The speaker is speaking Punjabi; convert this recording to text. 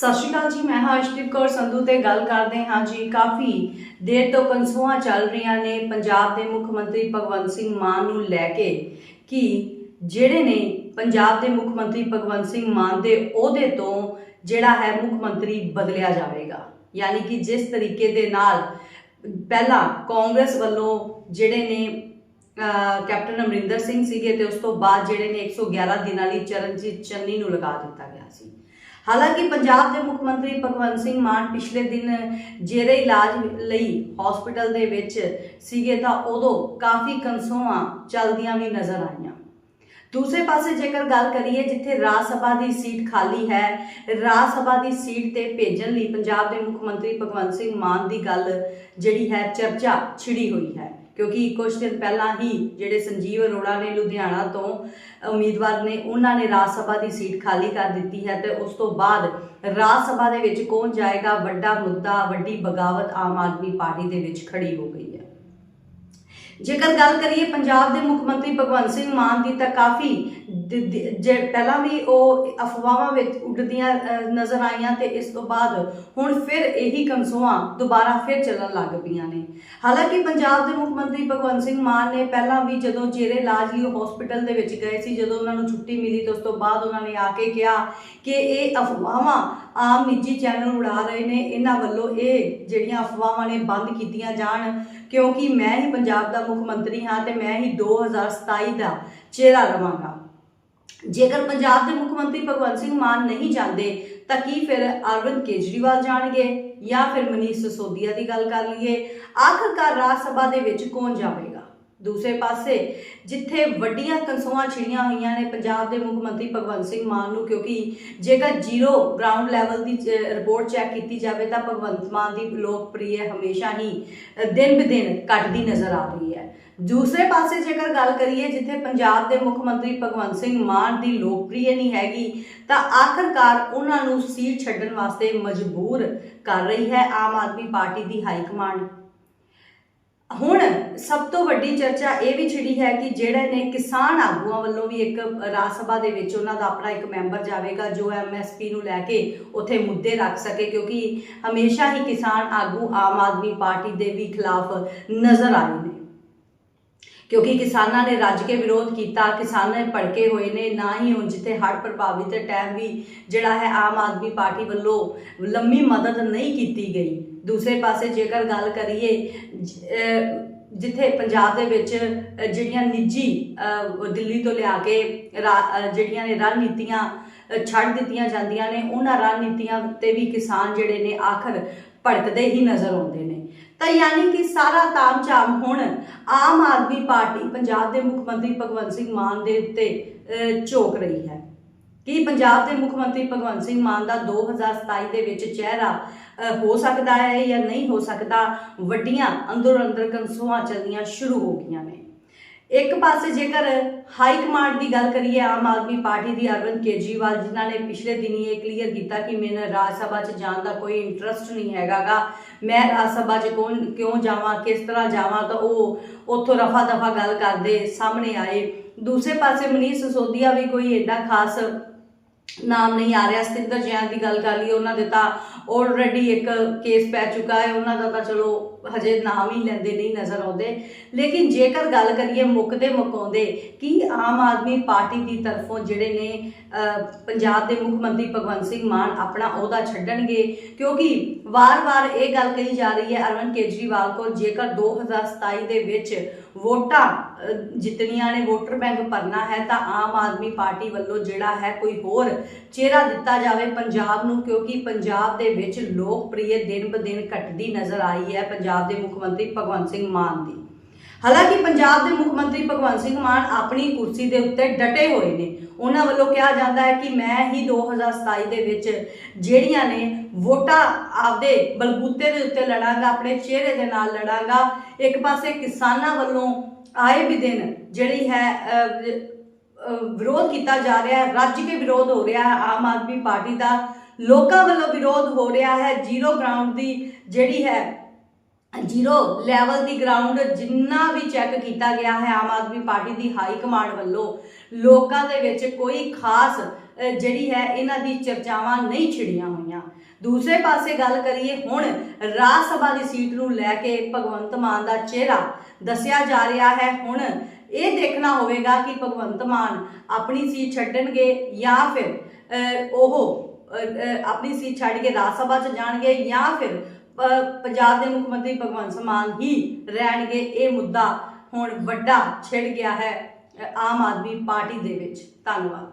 ਸਤਿ ਸ਼੍ਰੀ ਅਕਾਲ ਜੀ, ਮੈਂ ਹਾਂ ਅਸ਼ਦੀਪ ਕੌਰ ਸੰਧੂ ਤੇ ਗੱਲ ਕਰਦੇ ਹਾਂ ਜੀ। ਕਾਫੀ ਦੇਰ ਤੋਂ ਕਨਸੂਆਂ ਚੱਲ ਰਹੀਆਂ ਨੇ ਪੰਜਾਬ ਦੇ ਮੁੱਖ ਮੰਤਰੀ ਭਗਵੰਤ ਸਿੰਘ ਮਾਨ ਨੂੰ ਲੈ ਕੇ ਕਿ ਜਿਹੜੇ ਨੇ ਪੰਜਾਬ ਦੇ ਮੁੱਖ ਮੰਤਰੀ ਭਗਵੰਤ ਸਿੰਘ ਮਾਨ ਦੇ ਅਹੁਦੇ ਤੋਂ ਜਿਹੜਾ ਹੈ ਮੁੱਖ ਮੰਤਰੀ ਬਦਲਿਆ ਜਾਵੇਗਾ। ਯਾਨੀ ਕਿ ਜਿਸ ਤਰੀਕੇ ਦੇ ਨਾਲ ਪਹਿਲਾਂ ਕਾਂਗਰਸ ਵੱਲੋਂ ਜਿਹੜੇ ਨੇ ਕੈਪਟਨ ਅਮਰਿੰਦਰ ਸਿੰਘ ਸੀਗੇ ਤੇ ਉਸ ਤੋਂ ਬਾਅਦ ਜਿਹੜੇ ਨੇ 111 ਦਿਨਾਂ ਲਈ ਚਰਨਜੀਤ ਚੰਨੀ ਨੂੰ ਲਗਾ ਦਿੱਤਾ ਗਿਆ ਸੀ। ਹਾਲਾਂਕਿ ਪੰਜਾਬ ਦੇ ਮੁੱਖ ਮੰਤਰੀ ਭਗਵੰਤ ਸਿੰਘ ਮਾਨ ਪਿਛਲੇ ਦਿਨ ਜੇਰੇ ਇਲਾਜ ਲਈ ਹਸਪੀਟਲ ਦੇ ਵਿੱਚ ਸੀਗੇ ਤਾਂ ਉਦੋਂ ਕਾਫੀ ਕਨਸੋਆਂ ਚੱਲਦੀਆਂ ਵੀ ਨਜ਼ਰ ਆਈਆਂ। ਦੂਸਰੇ ਪਾਸੇ ਜੇਕਰ ਗੱਲ ਕਰੀਏ ਜਿੱਥੇ ਰਾਜ ਸਭਾ ਦੀ ਸੀਟ ਖਾਲੀ ਹੈ, ਰਾਜ ਸਭਾ ਦੀ ਸੀਟ ਤੇ ਭੇਜਣ ਲਈ ਪੰਜਾਬ ਦੇ ਮੁੱਖ ਮੰਤਰੀ ਭਗਵੰਤ ਸਿੰਘ ਮਾਨ ਦੀ ਗੱਲ ਜਿਹੜੀ ਹੈ ਚਰਚਾ ਛਿੜੀ ਹੋਈ ਹੈ। ਕਿਉਂਕਿ ਕੁਝ ਦਿਨ ਪਹਿਲਾਂ ਹੀ ਜਿਹੜੇ ਸੰਜੀਵ ਅਰੋੜਾ ਨੇ ਲੁਧਿਆਣਾ ਤੋਂ ਉਮੀਦਵਾਰ ਨੇ, ਉਹਨਾਂ ਨੇ ਰਾਜ ਸਭਾ ਦੀ ਸੀਟ ਖਾਲੀ ਕਰ ਦਿੱਤੀ ਹੈ ਤੇ ਉਸ ਤੋਂ ਬਾਅਦ ਰਾਜ ਸਭਾ ਦੇ ਵਿੱਚ ਕੌਣ ਜਾਏਗਾ, ਵੱਡਾ ਮੁੱਦਾ, ਵੱਡੀ ਬਗਾਵਤ ਆਮ ਆਦਮੀ ਪਾਰਟੀ ਦੇ ਵਿੱਚ ਖੜੀ ਹੋ ਗਈ ਹੈ। ਜੇਕਰ ਗੱਲ ਕਰੀਏ ਪੰਜਾਬ ਦੇ ਮੁੱਖ ਮੰਤਰੀ ਭਗਵੰਤ ਸਿੰਘ ਮਾਨ ਦੀ ਤਾਂ ਕਾਫੀ ਜੇ ਪਹਿਲਾਂ ਵੀ ਉਹ ਅਫਵਾਹਾਂ ਵਿੱਚ ਉੱਡਦੀਆਂ ਨਜ਼ਰ ਆਈਆਂ ਤੇ ਇਸ ਤੋਂ ਬਾਅਦ ਹੁਣ ਫਿਰ ਇਹੀ ਕਨਸੋਆਂ ਦੁਬਾਰਾ ਫਿਰ ਚੱਲਣ ਲੱਗ ਪਈਆਂ ਨੇ। ਹਾਲਾਂਕਿ ਪੰਜਾਬ ਦੇ ਮੁੱਖ ਮੰਤਰੀ ਭਗਵੰਤ ਸਿੰਘ ਮਾਨ ਨੇ ਪਹਿਲਾਂ ਵੀ ਜਦੋਂ ਜੇਰੇ ਇਲਾਜ ਲਈ ਹਸਪੀਟਲ ਦੇ ਵਿੱਚ ਗਏ ਸੀ, ਜਦੋਂ ਉਹਨਾਂ ਨੂੰ ਛੁੱਟੀ ਮਿਲੀ ਤਾਂ ਉਸ ਤੋਂ ਬਾਅਦ ਉਹਨਾਂ ਨੇ ਆ ਕੇ ਕਿਹਾ ਕਿ ਇਹ ਅਫਵਾਹਾਂ ਆਮ ਨਿੱਜੀ ਚੈਨਲ ਉਡਾ ਰਹੇ ਨੇ, ਇਹਨਾਂ ਵੱਲੋਂ ਇਹ ਜਿਹੜੀਆਂ ਅਫਵਾਹਾਂ ਨੇ ਬੰਦ ਕੀਤੀਆਂ ਜਾਣ, ਕਿਉਂਕਿ ਮੈਂ ਹੀ ਪੰਜਾਬ ਦਾ ਮੁੱਖ ਮੰਤਰੀ ਹਾਂ ਤੇ ਮੈਂ ਹੀ 2027 ਦਾ ਚਿਹਰਾ ਰਵਾਂਗਾ ਜੇਕਰ ਪੰਜਾਬ ਦੇ ਮੁੱਖ ਮੰਤਰੀ ਭਗਵੰਤ ਸਿੰਘ ਮਾਨ ਨਹੀਂ ਜਾਂਦੇ ਤਾਂ ਕੀ ਫਿਰ ਅਰਵਿੰਦ ਕੇਜਰੀਵਾਲ ਜਾਣਗੇ? ਜਾਂ ਫਿਰ ਮਨੀਸ਼ ਸਿਸੋਦੀਆ ਦੀ ਗੱਲ ਕਰ ਲਈਏ? ਆਖਰਕਾਰ ਰਾਜ ਸਭਾ ਦੇ ਵਿੱਚ ਕੌਣ ਜਾਵੇਗਾ? ਦੂਸਰੇ ਪਾਸੇ ਜਿੱਥੇ ਵੱਡੀਆਂ ਕੰਸੋਆਂ ਛਿੜੀਆਂ ਹੋਈਆਂ ਨੇ ਪੰਜਾਬ ਦੇ ਮੁੱਖ ਮੰਤਰੀ ਭਗਵੰਤ ਸਿੰਘ ਮਾਨ ਨੂੰ ਕਿਉਂਕਿ ਜੇਕਰ ਜ਼ੀਰੋ ਗਰਾਊਂਡ ਲੈਵਲ ਦੀ ਰਿਪੋਰਟ ਚੈੱਕ ਕੀਤੀ ਜਾਵੇ ਤਾਂ ਭਗਵੰਤ ਮਾਨ ਦੀ ਲੋਕਪ੍ਰਿਯ ਹਮੇਸ਼ਾ ਹੀ ਅ, ਦਿਨ ਬਦਿਨ ਘਟਦੀ ਨਜ਼ਰ ਆ ਰਹੀ ਹੈ। ਦੂਸਰੇ ਪਾਸੇ ਜੇਕਰ ਗੱਲ ਕਰੀਏ ਜਿੱਥੇ ਪੰਜਾਬ ਦੇ ਮੁੱਖ ਮੰਤਰੀ ਭਗਵੰਤ ਸਿੰਘ ਮਾਨ ਦੀ ਲੋਕਪ੍ਰਿਯ ਨਹੀਂ ਹੈਗੀ, ਤਾਂ ਆਖਰਕਾਰ ਉਹਨਾਂ ਨੂੰ ਸੀਟ ਛੱਡਣ ਵਾਸਤੇ ਮਜਬੂਰ ਕਰ ਰਹੀ ਹੈ ਆਮ ਆਦਮੀ ਪਾਰਟੀ ਦੀ ਹਾਈ ਕਮਾਂਡ। ਹੁਣ ਸਭ ਤੋਂ ਵੱਡੀ ਚਰਚਾ ਇਹ ਵੀ ਛਿੜੀ ਹੈ ਕਿ ਜਿਹੜੇ ਨੇ ਕਿਸਾਨ ਆਗੂਆਂ ਵੱਲੋਂ ਵੀ ਇੱਕ ਰਾਜ ਸਭਾ ਦੇ ਵਿੱਚ ਉਹਨਾਂ ਦਾ ਆਪਣਾ ਇੱਕ ਮੈਂਬਰ ਜਾਵੇਗਾ, ਜੋ ਐਮਐਸਪੀ ਨੂੰ ਲੈ ਕੇ ਉੱਥੇ ਮੁੱਦੇ ਰੱਖ ਸਕੇ, ਕਿਉਂਕਿ ਹਮੇਸ਼ਾ ਹੀ ਕਿਸਾਨ ਆਗੂ ਆਮ ਆਦਮੀ ਪਾਰਟੀ ਦੇ ਵੀ ਖਿਲਾਫ ਨਜ਼ਰ ਆਏ ਨੇ। ਕਿਉਂਕਿ ਕਿਸਾਨਾਂ ਨੇ ਰੱਜ ਕੇ ਵਿਰੋਧ ਕੀਤਾ, ਕਿਸਾਨ ਨੇ ਭੜਕੇ ਹੋਏ ਨੇ, ਨਾ ਹੀ ਹੁਣ ਜਿੱਥੇ ਹੜ੍ਹ ਪ੍ਰਭਾਵਿਤ ਟਾਈਮ ਵੀ ਜਿਹੜਾ ਹੈ ਆਮ ਆਦਮੀ ਪਾਰਟੀ ਵੱਲੋਂ ਲੰਮੀ ਮਦਦ ਨਹੀਂ ਕੀਤੀ ਗਈ। ਦੂਸਰੇ ਪਾਸੇ ਜੇਕਰ ਗੱਲ ਕਰੀਏ ਜਿੱਥੇ ਪੰਜਾਬ ਦੇ ਵਿੱਚ ਜਿਹੜੀਆਂ ਨਿੱਜੀ ਦਿੱਲੀ ਤੋਂ ਲਿਆ ਕੇ ਰਾ- ਜਿਹੜੀਆਂ ਨੇ ਰਣਨੀਤੀਆਂ ਛੱਡ ਦਿੱਤੀਆਂ ਜਾਂਦੀਆਂ ਨੇ, ਉਹਨਾਂ ਰਣਨੀਤੀਆਂ ਤੇ ਵੀ ਕਿਸਾਨ ਜਿਹੜੇ ਨੇ ਆਖਰ ਭੜਕਦੇ ਹੀ ਨਜ਼ਰ ਆਉਂਦੇ ਨੇ। ਤਾਂ ਯਾਨੀ ਕਿ ਸਾਰਾ ਤਾਮਝਾਮ ਹੁਣ ਆਮ ਆਦਮੀ ਪਾਰਟੀ ਪੰਜਾਬ ਦੇ ਮੁੱਖ ਮੰਤਰੀ ਭਗਵੰਤ ਸਿੰਘ ਮਾਨ ਦੇ ਉੱਤੇ ਅਹ, ਝੋਕ ਰਹੀ ਹੈ। ਕੀ ਪੰਜਾਬ ਦੇ ਮੁੱਖ ਮੰਤਰੀ ਭਗਵੰਤ ਸਿੰਘ ਮਾਨ ਦਾ 2027 ਦੇ ਵਿੱਚ ਚਿਹਰਾ ਹੋ ਸਕਦਾ ਹੈ ਜਾਂ ਨਹੀਂ ਹੋ ਸਕਦਾ ਵੱਡੀਆਂ ਅੰਦਰੋਂ ਅੰਦਰ ਕੰਸੂਆਂ ਚੱਲਣੀਆਂ ਸ਼ੁਰੂ ਹੋ ਗਈਆਂ ਨੇ। ਇੱਕ ਪਾਸੇ ਜੇਕਰ ਹਾਈ ਕਮਾਂਡ ਦੀ ਗੱਲ ਕਰੀਏ ਆਮ ਆਦਮੀ ਪਾਰਟੀ ਦੀ ਅਰਵਿੰਦ ਕੇਜਰੀਵਾਲ ਜਿਨ੍ਹਾਂ ਨੇ ਪਿਛਲੇ ਦਿਨੀ ਇਹ ਕਲੀਅਰ ਕੀਤਾ ਕਿ ਮੈਨੂੰ ਰਾਜ ਸਭਾ 'ਚ ਜਾਣ ਦਾ ਕੋਈ ਇੰਟਰਸਟ ਨਹੀਂ ਹੈਗਾਗਾ ਮੈਂ ਰਾਜ ਸਭਾ 'ਚ ਕੌਣ, ਕਿਉਂ ਜਾਵਾਂ, ਕਿਸ ਤਰ੍ਹਾਂ ਜਾਵਾਂ, ਤਾਂ ਉਹ ਉੱਥੋਂ ਰਫਾ ਦਫਾ ਗੱਲ ਕਰਦੇ ਸਾਹਮਣੇ ਆਏ। ਦੂਸਰੇ ਪਾਸੇ ਮਨੀਸ਼ ਸਿਸੋਦੀਆ ਵੀ ਕੋਈ ਐਡਾ ਖਾਸ ਨਾਮ ਨਹੀਂ ਆ ਰਿਹਾ। ਸਤਿੰਦਰ ਜੈਨ ਦੀ ਗੱਲ ਕਰ ਲਈ ਉਹਨਾਂ ਦੇ ਤਾਂ ਆਲਰੇਡੀ ਇੱਕ ਕੇਸ ਪੈ ਚੁੱਕਾ ਹੈ। ਉਹਨਾਂ ਦਾ ਤਾਂ ਚਲੋ ਹਜੇ ਨਾਮ ਹੀ ਲੈਂਦੇ ਨਹੀਂ ਨਜ਼ਰ ਆਉਂਦੇ। ਲੇਕਿਨ ਜੇਕਰ ਗੱਲ ਕਰੀਏ ਮੁੱਕਦੇ ਮੁਕਾਉਂਦੇ ਕਿ ਆਮ ਆਦਮੀ ਪਾਰਟੀ ਦੀ ਤਰਫੋਂ ਜਿਹੜੇ ਨੇ ਪੰਜਾਬ ਦੇ ਮੁੱਖ ਮੰਤਰੀ ਭਗਵੰਤ ਸਿੰਘ ਮਾਨ ਆਪਣਾ ਅਹੁਦਾ ਛੱਡਣਗੇ? ਕਿਉਂਕਿ ਵਾਰ-ਵਾਰ ਇਹ ਗੱਲ ਕਹੀ ਜਾ ਰਹੀ ਹੈ ਅਰਵਿੰਦ ਕੇਜਰੀਵਾਲ ਕੋਲ ਜੇਕਰ 2027 ਦੇ ਵਿੱਚ ਵੋਟਾਂ ਅਹ, ਜਿੱਤਣੀਆਂ ਨੇ ਵੋਟਰ ਬੈਂਕ ਭਰਨਾ ਹੈ ਤਾਂ ਆਮ ਆਦਮੀ ਪਾਰਟੀ ਵੱਲੋਂ ਜਿਹੜਾ ਹੈ ਕੋਈ ਹੋਰ ਚਿਹਰਾ ਦਿੱਤਾ ਜਾਵੇ ਪੰਜਾਬ ਨੂੰ ਕਿਉਂਕਿ ਪੰਜਾਬ ਦੇ ਵਿੱਚ ਲੋਕਪ੍ਰਿਯ ਦਿਨ ਬ ਦਿਨ ਘਟਦੀ ਨਜ਼ਰ ਆਈ ਹੈ। ਪੰਜਾਬ ਪੰਜਾਬ ਦੇ ਮੁੱਖ ਮੰਤਰੀ ਭਗਵੰਤ ਸਿੰਘ ਮਾਨ ਦੀ। ਹਾਲਾਂਕਿ ਪੰਜਾਬ ਦੇ ਮੁੱਖ ਮੰਤਰੀ ਭਗਵੰਤ ਸਿੰਘ ਮਾਨ ਆਪਣੀ ਕੁਰਸੀ ਦੇ ਉੱਤੇ ਡਟੇ ਹੋਏ ਨੇ। ਉਹਨਾਂ ਵੱਲੋਂ ਕਿਹਾ ਜਾਂਦਾ ਹੈ ਕਿ ਮੈਂ ਹੀ 2027 ਦੇ ਵਿੱਚ ਜਿਹੜੀਆਂ ਨੇ ਵੋਟਾਂ ਆਪਦੇ ਬਲਬੂਤੇ ਦੇ ਉੱਤੇ ਲੜਾਂਗਾ, ਆਪਣੇ ਚਿਹਰੇ ਦੇ ਨਾਲ ਲੜਾਂਗਾ, ਇੱਕ ਪਾਸੇ ਕਿਸਾਨਾਂ ਵੱਲੋਂ ਆਏ ਵੀ ਦਿਨ ਜਿਹੜੀ ਹੈ ਵਿਰੋਧ ਕੀਤਾ ਜਾ ਰਿਹਾ ਹੈ, ਰੱਜ ਕੇ ਵਿਰੋਧ ਹੋ ਰਿਹਾ ਹੈ, ਆਮ ਆਦਮੀ ਪਾਰਟੀ ਦਾ। ਲੋਕਾਂ ਵੱਲੋਂ ਵਿਰੋਧ ਹੋ ਰਿਹਾ ਹੈ, ਜ਼ੀਰੋ ਗਰਾਊਂਡ ਦੀ ਜਿਹੜੀ ਹੈ ਜ਼ੀਰੋ ਲੈਵਲ ਦੀ ਗਰਾਊਂਡ ਜਿੰਨਾ ਵੀ ਚੈੱਕ ਕੀਤਾ ਗਿਆ ਹੈ ਆਮ ਆਦਮੀ ਪਾਰਟੀ ਦੀ ਹਾਈ ਕਮਾਂਡ ਵੱਲੋਂ, ਲੋਕਾਂ ਦੇ ਵਿੱਚ ਕੋਈ ਖਾਸ ਜਿਹੜੀ ਹੈ ਇਹਨਾਂ ਦੀ ਚਰਚਾਵਾਂ ਨਹੀਂ ਛਿੜੀਆਂ ਹੋਈਆਂ। ਦੂਸਰੇ ਪਾਸੇ ਗੱਲ ਕਰੀਏ ਹੁਣ, ਰਾਜ ਸਭਾ ਦੀ ਸੀਟ ਨੂੰ ਲੈ ਕੇ ਭਗਵੰਤ ਮਾਨ ਦਾ ਚਿਹਰਾ ਦੱਸਿਆ ਜਾ ਰਿਹਾ ਹੈ। ਹੁਣ ਇਹ ਦੇਖਣਾ ਹੋਵੇਗਾ ਕਿ ਭਗਵੰਤ ਮਾਨ ਆਪਣੀ ਸੀਟ ਛੱਡਣਗੇ ਜਾਂ ਫਿਰ ਉਹ ਆਪਣੀ ਸੀਟ ਛੱਡ ਕੇ ਰਾਜ ਸਭਾ 'ਚ ਜਾਣਗੇ ਜਾਂ ਫਿਰ ਪੰਜਾਬ ਦੇ ਮੁੱਖ ਮੰਤਰੀ ਭਗਵੰਤ ਮਾਨ ਹੀ ਰਹਿਣਗੇ, ਇਹ ਮੁੱਦਾ ਹੁਣ ਵੱਡਾ ਛਿੜ ਗਿਆ ਹੈ ਆਮ ਆਦਮੀ ਪਾਰਟੀ ਦੇ ਵਿੱਚ। ਧੰਨਵਾਦ।